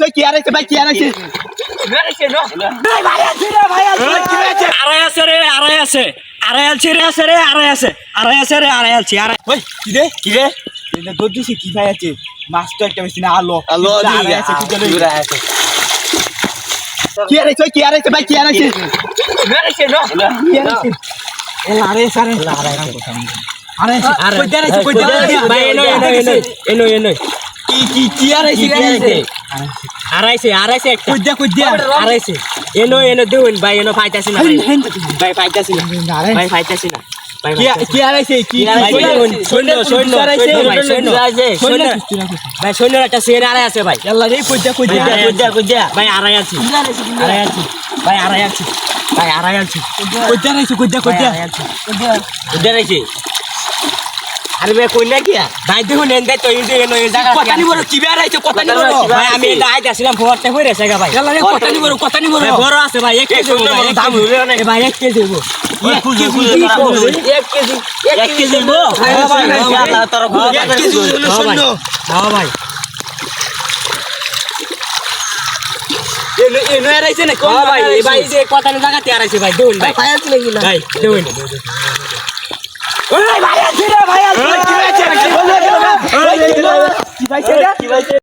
তুই কি আর ভাই কি আর আছে? আড়াই আছে রে আড়াই আছে। আড়াই আলছি রে আছে রে আড়াই আছে। আড়াই আছে রে আড়াই আলছি আড়াই। ওই কি রে? কি রে? দুধ কি ভাই আছে? মাছ তো একটা বেশি না আলো। আলো কিন্তু দিয়ে আড়াই আছে, কি জন্য? আছে। কি আর আছে? কি আর আছে? ভাই কি আর আছে? কি আর আছে? আরে সারে আরে আরে কই দাঁড়াইছে কই দাঁড়াইছে ভাই এনো এনো এনো এনো এনো কি কি কি আর আছে? কি আর আছে আড়াইছে আড়াইছে একটা কই দে কই দে আড়াইছে এনো এনো দেখুন ভাই। এনো ফাইতাছি না। ভাই ফাইতাছি না। ভাই ফাইতাছি না। কি কি কি সৈন্য সৈন্য সৈন্য ভাই সৈন্য সৈন্য ভাই সৈন্য একটা সেন আড়াই আছে ভাই। আল্লাহ রে ভাই, আড়াই আছে। আড়াই আছি ভাই আড়াই আছি ভাই আছি আরে ভাই কই না কি ভাই দেখুন এন দেয় তো এই যে এই জায়গা কথা নিবো কি আর আছে কথা নিবো ভাই আমি আইতে আসলাম ভোরতে হয়ে রেছে গা ভাই। কথা নিবো কথা নিবো ভাই, বড় আছে ভাই এক কেজি দাম। হইবে অনেক। ভাই এক কেজি দেবো এনো এনো আর আছে না হ্যাঁ ভাই কথা জায়গাতে আর আছে ভাই ভাই। ভাই আছে নাকি না? ভাই কি ভাই কি ভাই